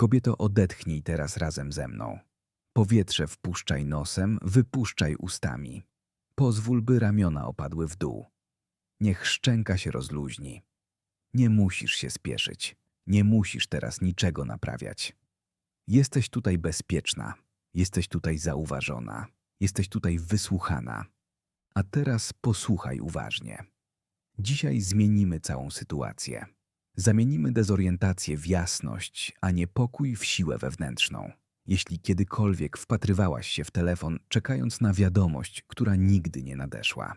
Kobieto, odetchnij teraz razem ze mną. Powietrze wpuszczaj nosem, wypuszczaj ustami. Pozwól, by ramiona opadły w dół. Niech szczęka się rozluźni. Nie musisz się spieszyć. Nie musisz teraz niczego naprawiać. Jesteś tutaj bezpieczna. Jesteś tutaj zauważona. Jesteś tutaj wysłuchana. A teraz posłuchaj uważnie. Dzisiaj zmienimy całą sytuację. Zamienimy dezorientację w jasność, a niepokój w siłę wewnętrzną. Jeśli kiedykolwiek wpatrywałaś się w telefon, czekając na wiadomość, która nigdy nie nadeszła.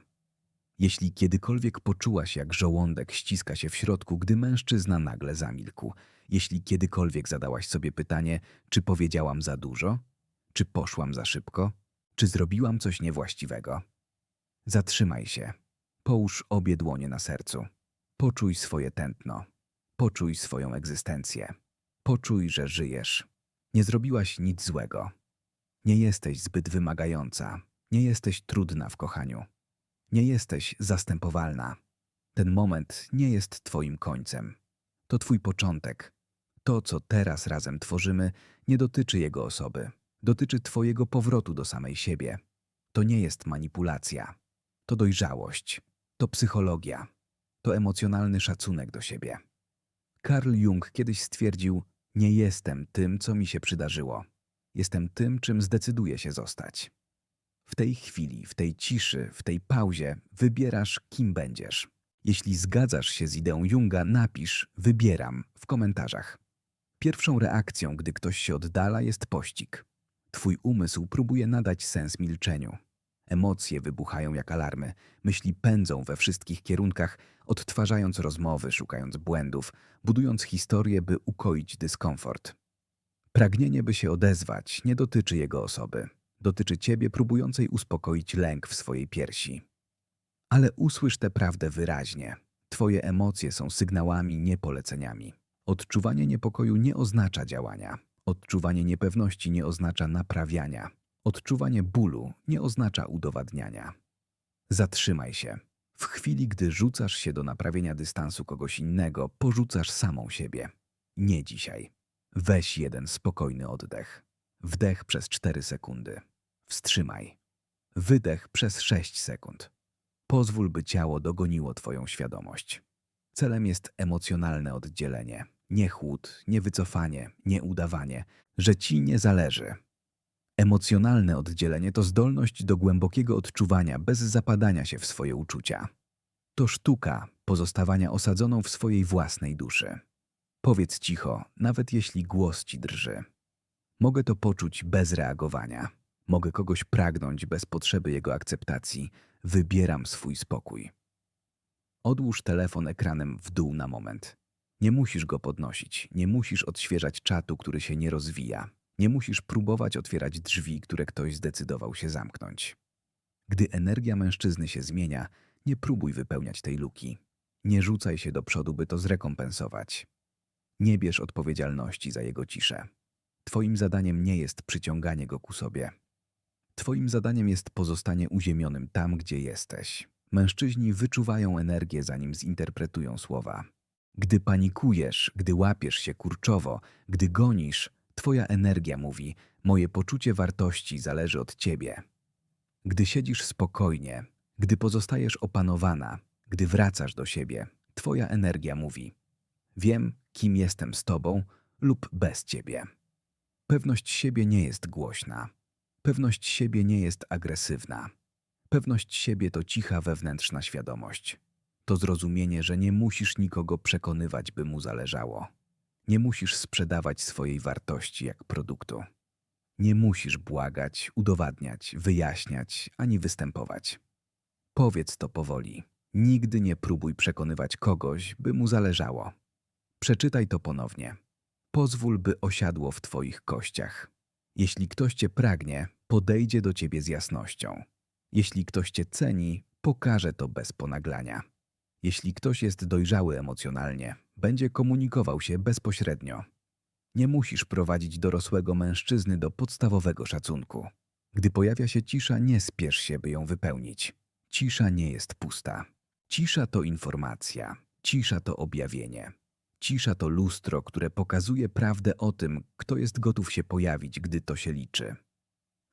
Jeśli kiedykolwiek poczułaś, jak żołądek ściska się w środku, gdy mężczyzna nagle zamilkł. Jeśli kiedykolwiek zadałaś sobie pytanie, czy powiedziałam za dużo? Czy poszłam za szybko? Czy zrobiłam coś niewłaściwego? Zatrzymaj się. Połóż obie dłonie na sercu. Poczuj swoje tętno. Poczuj swoją egzystencję. Poczuj, że żyjesz. Nie zrobiłaś nic złego. Nie jesteś zbyt wymagająca. Nie jesteś trudna w kochaniu. Nie jesteś zastępowalna. Ten moment nie jest Twoim końcem. To Twój początek. To, co teraz razem tworzymy, nie dotyczy jego osoby. Dotyczy Twojego powrotu do samej siebie. To nie jest manipulacja. To dojrzałość. To psychologia. To emocjonalny szacunek do siebie. Carl Jung kiedyś stwierdził: Nie jestem tym, co mi się przydarzyło. Jestem tym, czym zdecyduję się zostać. W tej chwili, w tej ciszy, w tej pauzie wybierasz, kim będziesz. Jeśli zgadzasz się z ideą Junga, napisz wybieram w komentarzach. Pierwszą reakcją, gdy ktoś się oddala, jest pościg. Twój umysł próbuje nadać sens milczeniu. Emocje wybuchają jak alarmy, myśli pędzą we wszystkich kierunkach, odtwarzając rozmowy, szukając błędów, budując historię, by ukoić dyskomfort. Pragnienie, by się odezwać, nie dotyczy jego osoby. Dotyczy ciebie próbującej uspokoić lęk w swojej piersi. Ale usłysz tę prawdę wyraźnie. Twoje emocje są sygnałami, nie poleceniami. Odczuwanie niepokoju nie oznacza działania. Odczuwanie niepewności nie oznacza naprawiania. Odczuwanie bólu nie oznacza udowadniania. Zatrzymaj się. W chwili, gdy rzucasz się do naprawienia dystansu kogoś innego, porzucasz samą siebie. Nie dzisiaj. Weź jeden spokojny oddech. Wdech przez 4 sekundy. Wstrzymaj. Wydech przez 6 sekund. Pozwól, by ciało dogoniło Twoją świadomość. Celem jest emocjonalne oddzielenie. Nie chłód, nie wycofanie, nie udawanie, że Ci nie zależy. Emocjonalne oddzielenie to zdolność do głębokiego odczuwania bez zapadania się w swoje uczucia. To sztuka pozostawania osadzoną w swojej własnej duszy. Powiedz cicho, nawet jeśli głos ci drży. Mogę to poczuć bez reagowania. Mogę kogoś pragnąć bez potrzeby jego akceptacji. Wybieram swój spokój. Odłóż telefon ekranem w dół na moment. Nie musisz go podnosić, nie musisz odświeżać czatu, który się nie rozwija. Nie musisz próbować otwierać drzwi, które ktoś zdecydował się zamknąć. Gdy energia mężczyzny się zmienia, nie próbuj wypełniać tej luki. Nie rzucaj się do przodu, by to zrekompensować. Nie bierz odpowiedzialności za jego ciszę. Twoim zadaniem nie jest przyciąganie go ku sobie. Twoim zadaniem jest pozostanie uziemionym tam, gdzie jesteś. Mężczyźni wyczuwają energię, zanim zinterpretują słowa. Gdy panikujesz, gdy łapiesz się kurczowo, gdy gonisz, twoja energia mówi: Moje poczucie wartości zależy od ciebie. Gdy siedzisz spokojnie, gdy pozostajesz opanowana, gdy wracasz do siebie, twoja energia mówi: Wiem, kim jestem z tobą lub bez ciebie. Pewność siebie nie jest głośna. Pewność siebie nie jest agresywna. Pewność siebie to cicha wewnętrzna świadomość. To zrozumienie, że nie musisz nikogo przekonywać, by mu zależało. Nie musisz sprzedawać swojej wartości jak produktu. Nie musisz błagać, udowadniać, wyjaśniać ani występować. Powiedz to powoli. Nigdy nie próbuj przekonywać kogoś, by mu zależało. Przeczytaj to ponownie. Pozwól, by osiadło w Twoich kościach. Jeśli ktoś Cię pragnie, podejdzie do Ciebie z jasnością. Jeśli ktoś Cię ceni, pokaże to bez ponaglania. Jeśli ktoś jest dojrzały emocjonalnie, będzie komunikował się bezpośrednio. Nie musisz prowadzić dorosłego mężczyzny do podstawowego szacunku. Gdy pojawia się cisza, nie spiesz się, by ją wypełnić. Cisza nie jest pusta. Cisza to informacja, cisza to objawienie. Cisza to lustro, które pokazuje prawdę o tym, kto jest gotów się pojawić, gdy to się liczy.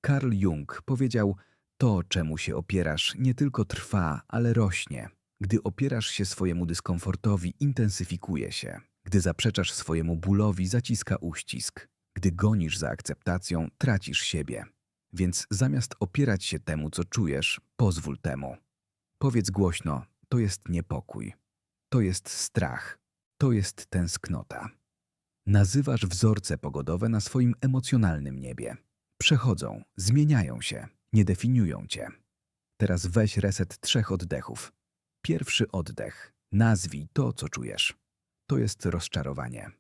Carl Jung powiedział: To, czemu się opierasz, nie tylko trwa, ale rośnie. Gdy opierasz się swojemu dyskomfortowi, intensyfikuje się. Gdy zaprzeczasz swojemu bólowi, zaciska uścisk. Gdy gonisz za akceptacją, tracisz siebie. Więc zamiast opierać się temu, co czujesz, pozwól temu. Powiedz głośno: To jest niepokój. To jest strach. To jest tęsknota. Nazywasz wzorce pogodowe na swoim emocjonalnym niebie. Przechodzą, zmieniają się, nie definiują cię. Teraz weź reset trzech oddechów. Pierwszy oddech. Nazwij to, co czujesz. To jest rozczarowanie.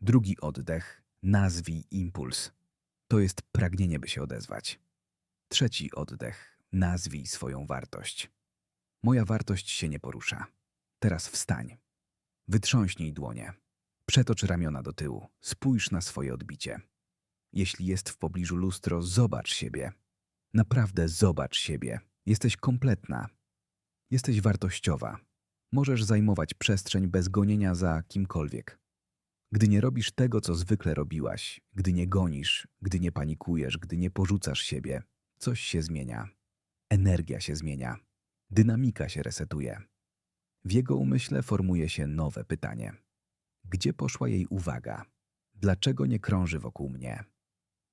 Drugi oddech. Nazwij impuls. To jest pragnienie, by się odezwać. Trzeci oddech. Nazwij swoją wartość. Moja wartość się nie porusza. Teraz wstań. Wytrząśnij dłonie. Przetocz ramiona do tyłu. Spójrz na swoje odbicie. Jeśli jest w pobliżu lustro, zobacz siebie. Naprawdę zobacz siebie. Jesteś kompletna. Jesteś wartościowa. Możesz zajmować przestrzeń bez gonienia za kimkolwiek. Gdy nie robisz tego, co zwykle robiłaś, gdy nie gonisz, gdy nie panikujesz, gdy nie porzucasz siebie, coś się zmienia. Energia się zmienia. Dynamika się resetuje. W jego umyśle formuje się nowe pytanie. Gdzie poszła jej uwaga? Dlaczego nie krąży wokół mnie?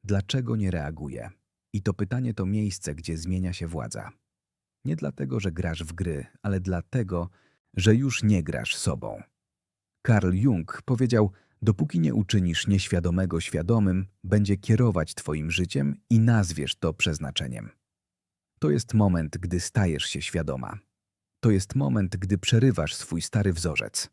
Dlaczego nie reaguje? I to pytanie to miejsce, gdzie zmienia się władza. Nie dlatego, że grasz w gry, ale dlatego, że już nie grasz sobą. Carl Jung powiedział: Dopóki nie uczynisz nieświadomego świadomym, będzie kierować Twoim życiem i nazwiesz to przeznaczeniem. To jest moment, gdy stajesz się świadoma. To jest moment, gdy przerywasz swój stary wzorzec.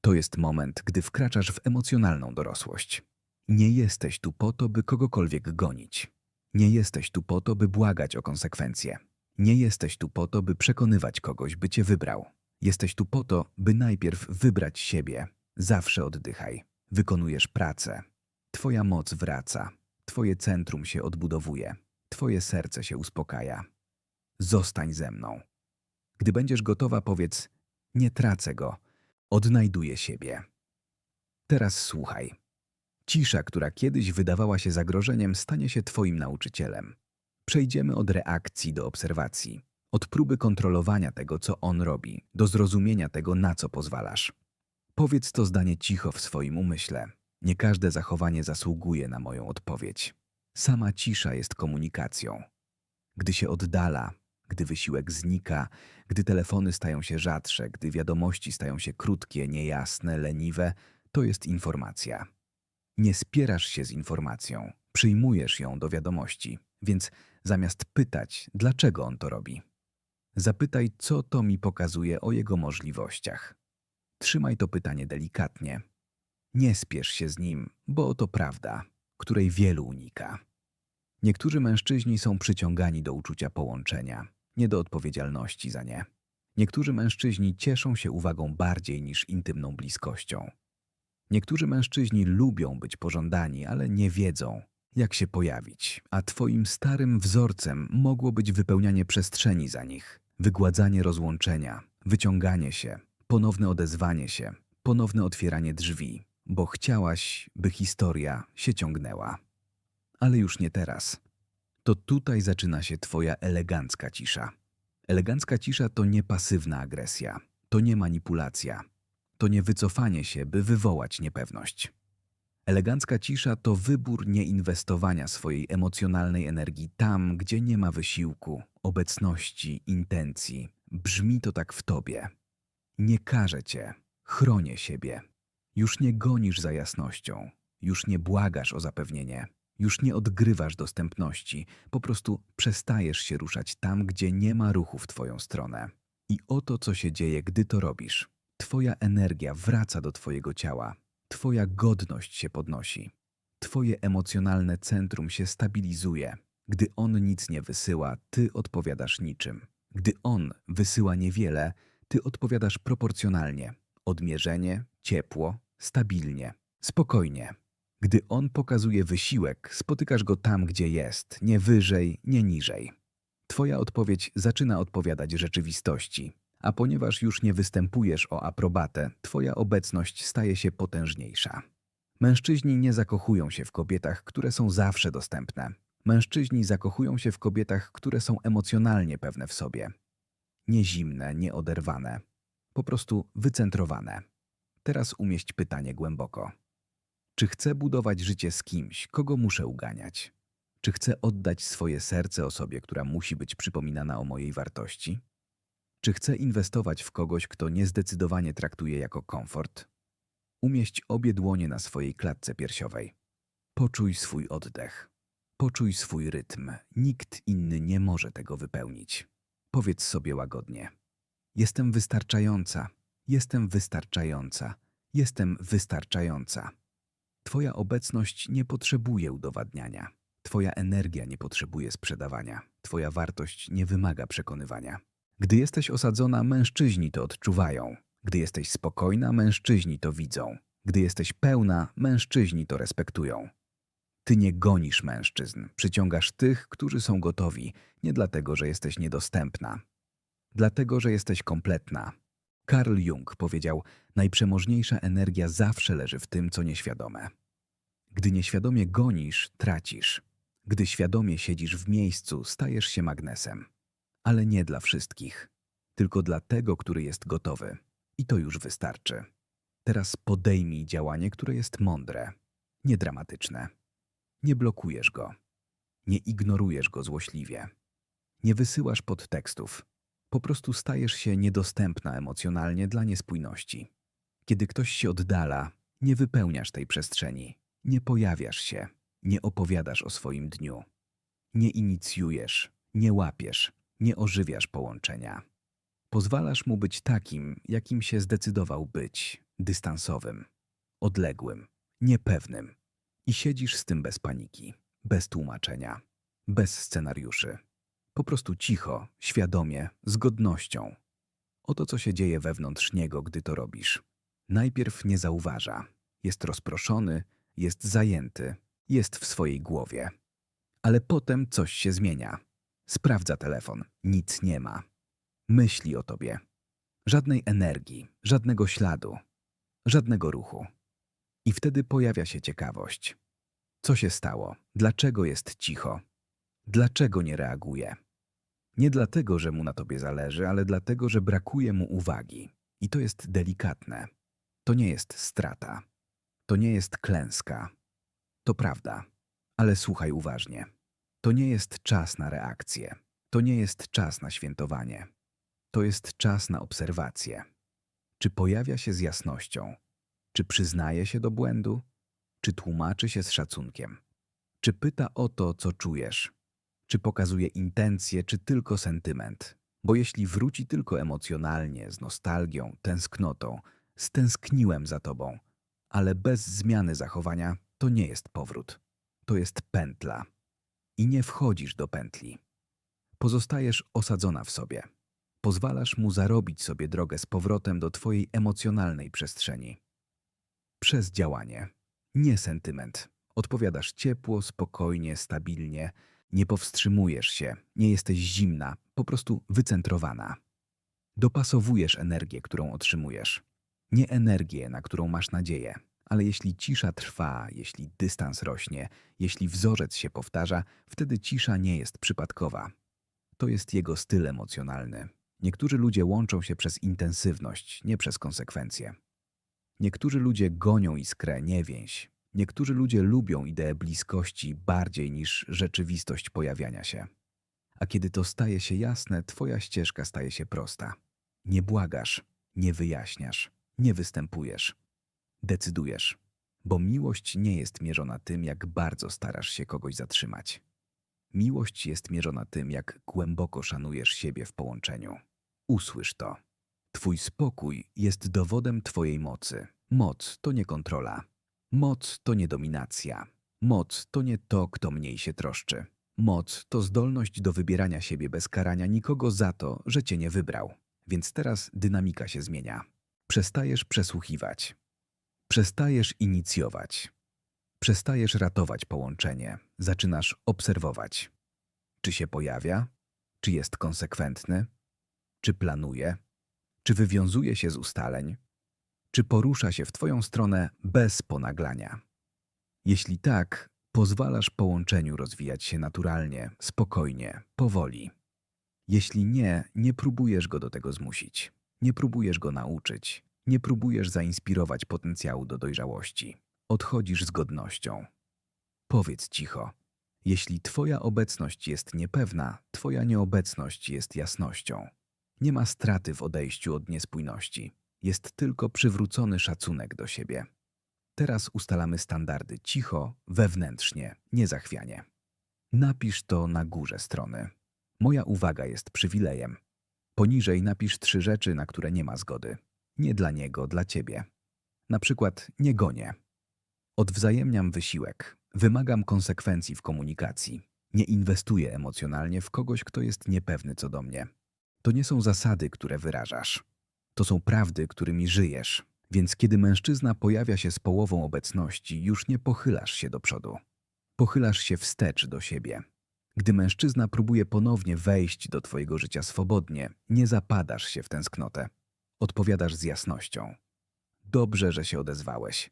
To jest moment, gdy wkraczasz w emocjonalną dorosłość. Nie jesteś tu po to, by kogokolwiek gonić. Nie jesteś tu po to, by błagać o konsekwencje. Nie jesteś tu po to, by przekonywać kogoś, by cię wybrał. Jesteś tu po to, by najpierw wybrać siebie. Zawsze oddychaj. Wykonujesz pracę. Twoja moc wraca. Twoje centrum się odbudowuje. Twoje serce się uspokaja. Zostań ze mną. Gdy będziesz gotowa, powiedz: Nie tracę go, odnajduję siebie. Teraz słuchaj. Cisza, która kiedyś wydawała się zagrożeniem, stanie się Twoim nauczycielem. Przejdziemy od reakcji do obserwacji, od próby kontrolowania tego, co on robi, do zrozumienia tego, na co pozwalasz. Powiedz to zdanie cicho w swoim umyśle. Nie każde zachowanie zasługuje na moją odpowiedź. Sama cisza jest komunikacją. Gdy się oddala, gdy wysiłek znika, gdy telefony stają się rzadsze, gdy wiadomości stają się krótkie, niejasne, leniwe, to jest informacja. Nie spierasz się z informacją, przyjmujesz ją do wiadomości, więc zamiast pytać, dlaczego on to robi, zapytaj, co to mi pokazuje o jego możliwościach. Trzymaj to pytanie delikatnie. Nie spiesz się z nim, bo to prawda, której wielu unika. Niektórzy mężczyźni są przyciągani do uczucia połączenia, nie do odpowiedzialności za nie. Niektórzy mężczyźni cieszą się uwagą bardziej niż intymną bliskością. Niektórzy mężczyźni lubią być pożądani, ale nie wiedzą, jak się pojawić, a twoim starym wzorcem mogło być wypełnianie przestrzeni za nich, wygładzanie rozłączenia, wyciąganie się, ponowne odezwanie się, ponowne otwieranie drzwi, bo chciałaś, by historia się ciągnęła. Ale już nie teraz. To tutaj zaczyna się twoja elegancka cisza. Elegancka cisza to nie pasywna agresja, to nie manipulacja, to nie wycofanie się, by wywołać niepewność. Elegancka cisza to wybór nieinwestowania swojej emocjonalnej energii tam, gdzie nie ma wysiłku, obecności, intencji. Brzmi to tak w tobie. Nie karzę cię, chronię siebie. Już nie gonisz za jasnością, już nie błagasz o zapewnienie, już nie odgrywasz dostępności, po prostu przestajesz się ruszać tam, gdzie nie ma ruchu w twoją stronę. I oto co się dzieje, gdy to robisz. Twoja energia wraca do twojego ciała, twoja godność się podnosi, twoje emocjonalne centrum się stabilizuje. Gdy on nic nie wysyła, ty odpowiadasz niczym. Gdy on wysyła niewiele, ty odpowiadasz proporcjonalnie. Odmierzenie, ciepło, stabilnie, spokojnie. Gdy on pokazuje wysiłek, spotykasz go tam, gdzie jest, nie wyżej, nie niżej. Twoja odpowiedź zaczyna odpowiadać rzeczywistości, A ponieważ już nie występujesz o aprobatę, twoja obecność staje się potężniejsza. Mężczyźni nie zakochują się w kobietach, które są zawsze dostępne. Mężczyźni zakochują się w kobietach, które są emocjonalnie pewne w sobie. Nie zimne, nie oderwane. Po prostu wycentrowane. Teraz umieść pytanie głęboko. Czy chcę budować życie z kimś, kogo muszę uganiać? Czy chcę oddać swoje serce osobie, która musi być przypominana o mojej wartości? Czy chcę inwestować w kogoś, kto niezdecydowanie traktuje jako komfort? Umieść obie dłonie na swojej klatce piersiowej. Poczuj swój oddech. Poczuj swój rytm. Nikt inny nie może tego wypełnić. Powiedz sobie łagodnie. Jestem wystarczająca. Jestem wystarczająca. Jestem wystarczająca. Twoja obecność nie potrzebuje udowadniania. Twoja energia nie potrzebuje sprzedawania. Twoja wartość nie wymaga przekonywania. Gdy jesteś osadzona, mężczyźni to odczuwają. Gdy jesteś spokojna, mężczyźni to widzą. Gdy jesteś pełna, mężczyźni to respektują. Ty nie gonisz mężczyzn, przyciągasz tych, którzy są gotowi, nie dlatego, że jesteś niedostępna. Dlatego, że jesteś kompletna. Carl Jung powiedział: Najprzemożniejsza energia zawsze leży w tym, co nieświadome. Gdy nieświadomie gonisz, tracisz. Gdy świadomie siedzisz w miejscu, stajesz się magnesem. Ale nie dla wszystkich, tylko dla tego, który jest gotowy. I to już wystarczy. Teraz podejmij działanie, które jest mądre, niedramatyczne. Nie blokujesz go. Nie ignorujesz go złośliwie. Nie wysyłasz podtekstów. Po prostu stajesz się niedostępna emocjonalnie dla niespójności. Kiedy ktoś się oddala, nie wypełniasz tej przestrzeni. Nie pojawiasz się. Nie opowiadasz o swoim dniu. Nie inicjujesz. Nie łapiesz. Nie ożywiasz połączenia. Pozwalasz mu być takim, jakim się zdecydował być dystansowym, odległym, niepewnym. I siedzisz z tym bez paniki, bez tłumaczenia, bez scenariuszy. Po prostu cicho, świadomie, z godnością. Oto co się dzieje wewnątrz niego, gdy to robisz. Najpierw nie zauważa. Jest rozproszony, jest zajęty, jest w swojej głowie. Ale potem coś się zmienia. Sprawdza telefon, nic nie ma. Myśli o tobie. Żadnej energii, żadnego śladu, żadnego ruchu. I wtedy pojawia się ciekawość. Co się stało? Dlaczego jest cicho? Dlaczego nie reaguje? Nie dlatego, że mu na tobie zależy, ale dlatego, że brakuje mu uwagi. I to jest delikatne. To nie jest strata. To nie jest klęska. To prawda. Ale słuchaj uważnie. To nie jest czas na reakcję. To nie jest czas na świętowanie. To jest czas na obserwację. Czy pojawia się z jasnością? Czy przyznaje się do błędu? Czy tłumaczy się z szacunkiem? Czy pyta o to, co czujesz? Czy pokazuje intencje, czy tylko sentyment? Bo jeśli wróci tylko emocjonalnie, z nostalgią, tęsknotą, stęskniłem za tobą, ale bez zmiany zachowania, to nie jest powrót. To jest pętla. I nie wchodzisz do pętli. Pozostajesz osadzona w sobie. Pozwalasz mu zarobić sobie drogę z powrotem do twojej emocjonalnej przestrzeni. Przez działanie, nie sentyment. Odpowiadasz ciepło, spokojnie, stabilnie. Nie powstrzymujesz się, nie jesteś zimna, po prostu wycentrowana. Dopasowujesz energię, którą otrzymujesz. Nie energię, na którą masz nadzieję, ale jeśli cisza trwa, jeśli dystans rośnie, jeśli wzorzec się powtarza, wtedy cisza nie jest przypadkowa. To jest jego styl emocjonalny. Niektórzy ludzie łączą się przez intensywność, nie przez konsekwencje. Niektórzy ludzie gonią iskrę, nie więź. Niektórzy ludzie lubią ideę bliskości bardziej niż rzeczywistość pojawiania się. A kiedy to staje się jasne, twoja ścieżka staje się prosta. Nie błagasz, nie wyjaśniasz, nie występujesz. Decydujesz. Bo miłość nie jest mierzona tym, jak bardzo starasz się kogoś zatrzymać. Miłość jest mierzona tym, jak głęboko szanujesz siebie w połączeniu. Usłysz to. Twój spokój jest dowodem Twojej mocy. Moc to nie kontrola. Moc to nie dominacja. Moc to nie to, kto mniej się troszczy. Moc to zdolność do wybierania siebie bez karania nikogo za to, że cię nie wybrał. Więc teraz dynamika się zmienia. Przestajesz przesłuchiwać. Przestajesz inicjować. Przestajesz ratować połączenie. Zaczynasz obserwować. Czy się pojawia? Czy jest konsekwentny? Czy planuje? Czy wywiązuje się z ustaleń? Czy porusza się w Twoją stronę bez ponaglania? Jeśli tak, pozwalasz połączeniu rozwijać się naturalnie, spokojnie, powoli. Jeśli nie, nie próbujesz go do tego zmusić. Nie próbujesz go nauczyć. Nie próbujesz zainspirować potencjału do dojrzałości. Odchodzisz z godnością. Powiedz cicho. Jeśli Twoja obecność jest niepewna, Twoja nieobecność jest jasnością. Nie ma straty w odejściu od niespójności. Jest tylko przywrócony szacunek do siebie. Teraz ustalamy standardy cicho, wewnętrznie, niezachwianie. Napisz to na górze strony. Moja uwaga jest przywilejem. Poniżej napisz trzy rzeczy, na które nie ma zgody. Nie dla niego, dla ciebie. Na przykład nie gonię. Odwzajemniam wysiłek. Wymagam konsekwencji w komunikacji. Nie inwestuję emocjonalnie w kogoś, kto jest niepewny co do mnie. To nie są zasady, które wyrażasz. To są prawdy, którymi żyjesz. Więc kiedy mężczyzna pojawia się z połową obecności, już nie pochylasz się do przodu. Pochylasz się wstecz do siebie. Gdy mężczyzna próbuje ponownie wejść do twojego życia swobodnie, nie zapadasz się w tęsknotę. Odpowiadasz z jasnością. Dobrze, że się odezwałeś.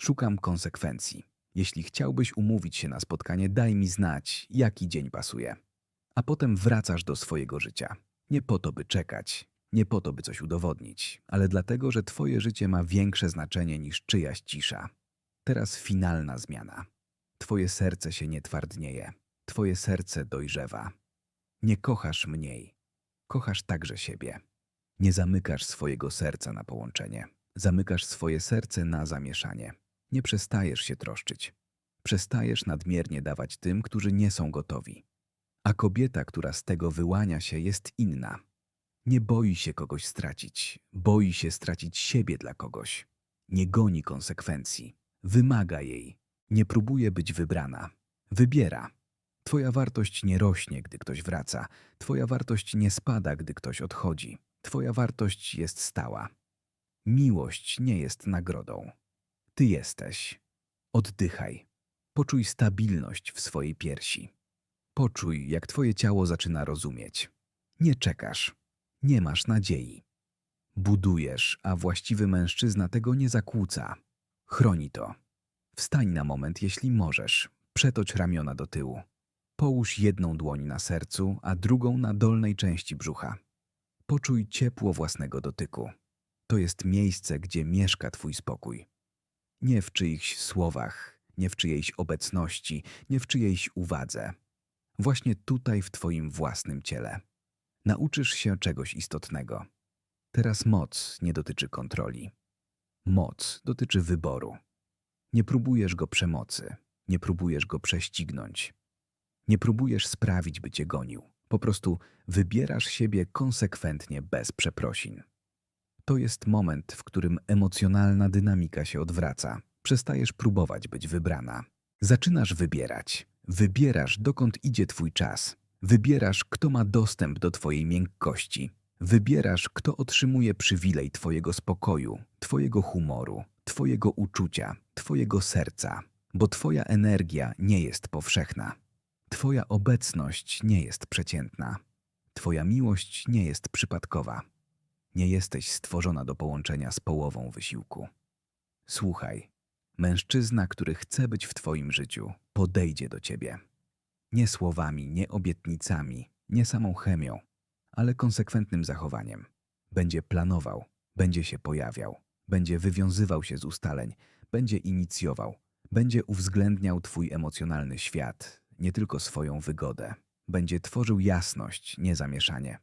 Szukam konsekwencji. Jeśli chciałbyś umówić się na spotkanie, daj mi znać, jaki dzień pasuje. A potem wracasz do swojego życia. Nie po to, by czekać, nie po to, by coś udowodnić, ale dlatego, że twoje życie ma większe znaczenie niż czyjaś cisza. Teraz finalna zmiana. Twoje serce się nie twardnieje. Twoje serce dojrzewa. Nie kochasz mniej. Kochasz także siebie. Nie zamykasz swojego serca na połączenie. Zamykasz swoje serce na zamieszanie. Nie przestajesz się troszczyć. Przestajesz nadmiernie dawać tym, którzy nie są gotowi. A kobieta, która z tego wyłania się, jest inna. Nie boi się kogoś stracić, boi się stracić siebie dla kogoś. Nie goni konsekwencji, wymaga jej, nie próbuje być wybrana, wybiera. Twoja wartość nie rośnie, gdy ktoś wraca, Twoja wartość nie spada, gdy ktoś odchodzi, Twoja wartość jest stała. Miłość nie jest nagrodą. Ty jesteś. Oddychaj. Poczuj stabilność w swojej piersi. Poczuj, jak Twoje ciało zaczyna rozumieć. Nie czekasz. Nie masz nadziei. Budujesz, a właściwy mężczyzna tego nie zakłóca. Chroni to. Wstań na moment, jeśli możesz. Przetoć ramiona do tyłu. Połóż jedną dłoń na sercu, a drugą na dolnej części brzucha. Poczuj ciepło własnego dotyku. To jest miejsce, gdzie mieszka Twój spokój. Nie w czyichś słowach, nie w czyjejś obecności, nie w czyjejś uwadze. Właśnie tutaj w Twoim własnym ciele. Nauczysz się czegoś istotnego. Teraz moc nie dotyczy kontroli. Moc dotyczy wyboru. Nie próbujesz go przemocy, nie próbujesz go prześcignąć. Nie próbujesz sprawić, by cię gonił. Po prostu wybierasz siebie konsekwentnie bez przeprosin. To jest moment, w którym emocjonalna dynamika się odwraca. Przestajesz próbować być wybrana. Zaczynasz wybierać. Wybierasz, dokąd idzie twój czas. Wybierasz, kto ma dostęp do twojej miękkości. Wybierasz, kto otrzymuje przywilej twojego spokoju, twojego humoru, twojego uczucia, twojego serca. Bo twoja energia nie jest powszechna. Twoja obecność nie jest przeciętna. Twoja miłość nie jest przypadkowa. Nie jesteś stworzona do połączenia z połową wysiłku. Słuchaj, mężczyzna, który chce być w Twoim życiu, podejdzie do Ciebie. Nie słowami, nie obietnicami, nie samą chemią, ale konsekwentnym zachowaniem. Będzie planował, będzie się pojawiał, będzie wywiązywał się z ustaleń, będzie inicjował, będzie uwzględniał Twój emocjonalny świat, nie tylko swoją wygodę. Będzie tworzył jasność, nie zamieszanie.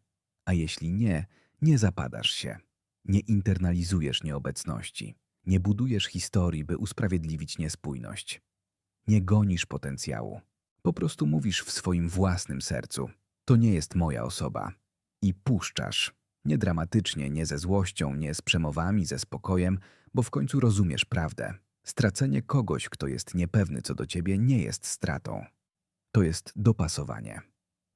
A jeśli nie, nie zapadasz się. Nie internalizujesz nieobecności. Nie budujesz historii, by usprawiedliwić niespójność. Nie gonisz potencjału. Po prostu mówisz w swoim własnym sercu. To nie jest moja osoba. I puszczasz. Nie dramatycznie, nie ze złością, nie z przemowami, ze spokojem, bo w końcu rozumiesz prawdę. Stracenie kogoś, kto jest niepewny co do ciebie, nie jest stratą. To jest dopasowanie.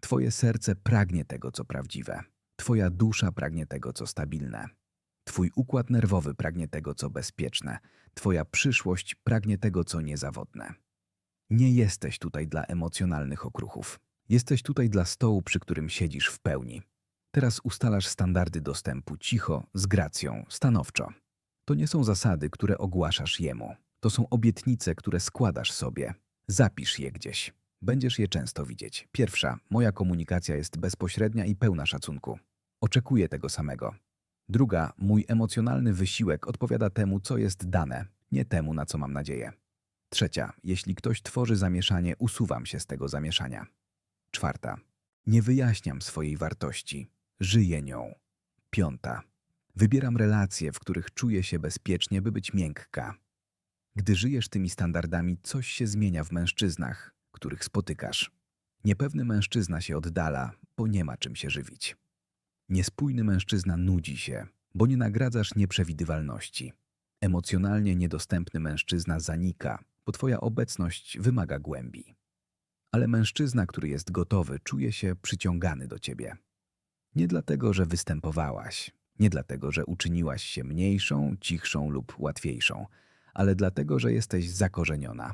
Twoje serce pragnie tego, co prawdziwe. Twoja dusza pragnie tego, co stabilne. Twój układ nerwowy pragnie tego, co bezpieczne. Twoja przyszłość pragnie tego, co niezawodne. Nie jesteś tutaj dla emocjonalnych okruchów. Jesteś tutaj dla stołu, przy którym siedzisz w pełni. Teraz ustalasz standardy dostępu cicho, z gracją, stanowczo. To nie są zasady, które ogłaszasz jemu. To są obietnice, które składasz sobie. Zapisz je gdzieś. Będziesz je często widzieć. Pierwsza, moja komunikacja jest bezpośrednia i pełna szacunku. Oczekuję tego samego. Druga, mój emocjonalny wysiłek odpowiada temu, co jest dane, nie temu, na co mam nadzieję. Trzecia, jeśli ktoś tworzy zamieszanie, usuwam się z tego zamieszania. Czwarta, nie wyjaśniam swojej wartości, żyję nią. Piąta, wybieram relacje, w których czuję się bezpiecznie, by być miękka. Gdy żyjesz tymi standardami, coś się zmienia w mężczyznach, których spotykasz. Niepewny mężczyzna się oddala, bo nie ma czym się żywić. Niespójny mężczyzna nudzi się, bo nie nagradzasz nieprzewidywalności. Emocjonalnie niedostępny mężczyzna zanika, bo twoja obecność wymaga głębi. Ale mężczyzna, który jest gotowy, czuje się przyciągany do ciebie. Nie dlatego, że występowałaś, nie dlatego, że uczyniłaś się mniejszą, cichszą lub łatwiejszą, ale dlatego, że jesteś zakorzeniona.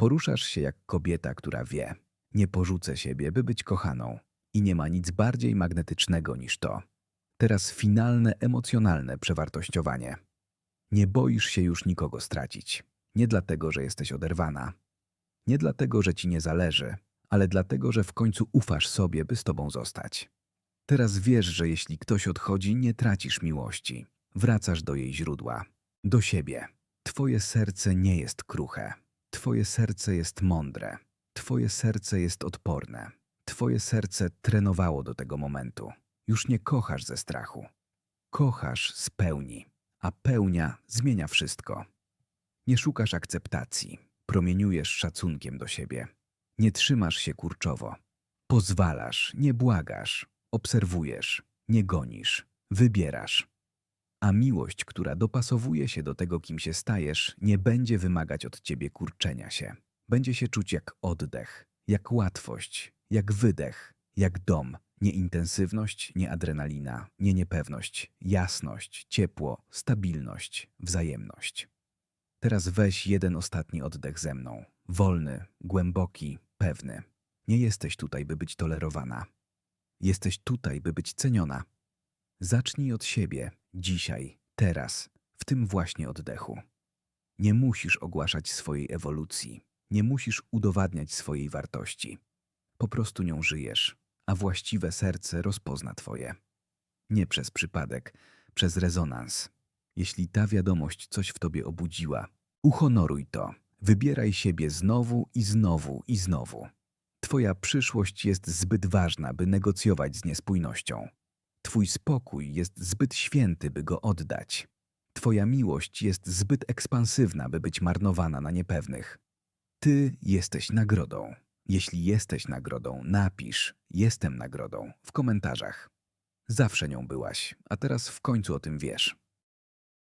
Poruszasz się jak kobieta, która wie. Nie porzucę siebie, by być kochaną. I nie ma nic bardziej magnetycznego niż to. Teraz finalne emocjonalne przewartościowanie. Nie boisz się już nikogo stracić. Nie dlatego, że jesteś oderwana. Nie dlatego, że ci nie zależy, ale dlatego, że w końcu ufasz sobie, by z tobą zostać. Teraz wiesz, że jeśli ktoś odchodzi, nie tracisz miłości. Wracasz do jej źródła, do siebie. Twoje serce nie jest kruche. Twoje serce jest mądre. Twoje serce jest odporne. Twoje serce trenowało do tego momentu. Już nie kochasz ze strachu. Kochasz z pełni, a pełnia zmienia wszystko. Nie szukasz akceptacji, promieniujesz szacunkiem do siebie. Nie trzymasz się kurczowo. Pozwalasz, nie błagasz, obserwujesz, nie gonisz, wybierasz. A miłość, która dopasowuje się do tego, kim się stajesz, nie będzie wymagać od ciebie kurczenia się. Będzie się czuć jak oddech, jak łatwość, jak wydech, jak dom. Nie intensywność, nie adrenalina, nie niepewność, jasność, ciepło, stabilność, wzajemność. Teraz weź jeden ostatni oddech ze mną. Wolny, głęboki, pewny. Nie jesteś tutaj, by być tolerowana. Jesteś tutaj, by być ceniona. Zacznij od siebie, dzisiaj, teraz, w tym właśnie oddechu. Nie musisz ogłaszać swojej ewolucji, nie musisz udowadniać swojej wartości. Po prostu nią żyjesz, a właściwe serce rozpozna twoje. Nie przez przypadek, przez rezonans. Jeśli ta wiadomość coś w tobie obudziła, uhonoruj to. Wybieraj siebie znowu i znowu i znowu. Twoja przyszłość jest zbyt ważna, by negocjować z niespójnością. Twój spokój jest zbyt święty, by go oddać. Twoja miłość jest zbyt ekspansywna, by być marnowana na niepewnych. Ty jesteś nagrodą. Jeśli jesteś nagrodą, napisz Jestem nagrodą w komentarzach. Zawsze nią byłaś, a teraz w końcu o tym wiesz.